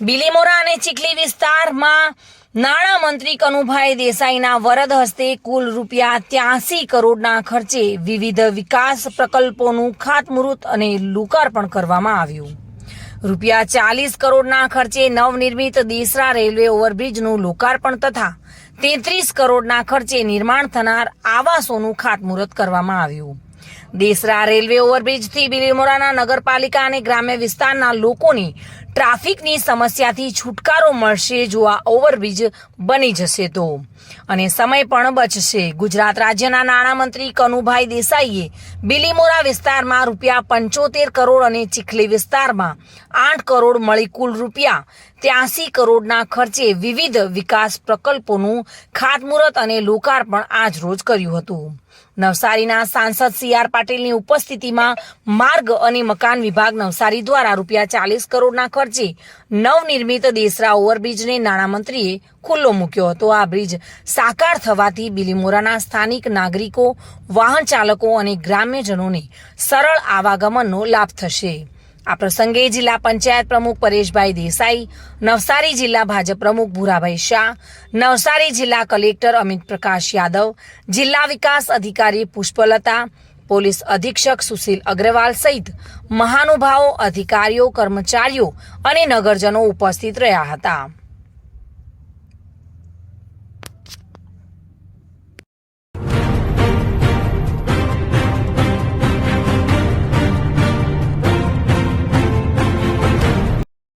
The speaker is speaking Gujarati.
બિલીમોરા અને ચીખલી વિસ્તારમાં નાણામંત્રી કનુભાઈ દેસાઈના વરદ હસ્તે કુલ રૂપિયા ત્યાસી કરોડના ખર્ચે વિવિધ વિકાસ પ્રકલ્પોનું ખાતમુહૂર્ત અને લોકાર્પણ કરવામાં આવ્યું. રૂપિયા ચાલીસ કરોડના ખર્ચે નવનિર્મિત દેસરા રેલવે ઓવરબ્રિજનું લોકાર્પણ તથા તેત્રીસ કરોડના ખર્ચે નિર્માણ થનાર આવાસોનું ખાતમુહૂર્ત કરવામાં આવ્યું. દેસરા રેલવે ઓવરબ્રિજથી બિલીમોરાના નગરપાલિકા અને ગ્રામ્ય વિસ્તારના લોકોની ટ્રાફિકની સમસ્યાથી છુટકારો મળશે જો આ ઓવરબ્રિજ બની જશે તો. અને સમય પણ બચશે. ગુજરાત રાજ્યના નાણામંત્રી કનુભાઈ દેસાઈએ બિલીમોરા વિસ્તારમાં રૂપિયા પંચોતેર કરોડ અને ચીખલી વિસ્તારમાં આઠ કરોડ મળી કુલ રૂપિયા. ત્યાસી કરોડના ખર્ચે વિવિધ વિકાસ પ્રકલ્પોનું ખાતમુહૂર્ત અને લોકાર્પણ આજ રોજ કર્યું હતું. નવસારીના સાંસદ સી આર પાટીલની ઉપસ્થિતિમાં માર્ગ અને મકાન વિભાગ નવસારી દ્વારા રૂપિયા ચાલીસ કરોડના ખર્ચે નવનિર્મિત દેસરા ઓવરબ્રિજને નાણામંત્રીએ ખુલ્લો મૂક્યો હતો. આ બ્રિજ સાકાર થવાથી બિલીમોરાના સ્થાનિક નાગરિકો, વાહન ચાલકો અને ગ્રામ્યજનોને સરળ આવાગમનનો લાભ થશે. આ પ્રસંગે જિલ્લા પંચાયત પ્રમુખ પરેશભાઈ દેસાઈ, નવસારી જિલ્લા ભાજપ પ્રમુખ ભૂરાભાઈ શાહ, નવસારી જિલ્લા કલેક્ટર અમિત પ્રકાશ યાદવ, જિલ્લા વિકાસ અધિકારી પુષ્પલતા પોલીસ અધિક્ષક સુશીલ અગ્રવાલ સહિત મહાનુભાવો અધિકારીઓ કર્મચારીઓ અને નગરજનો ઉપસ્થિત રહ્યા હતા.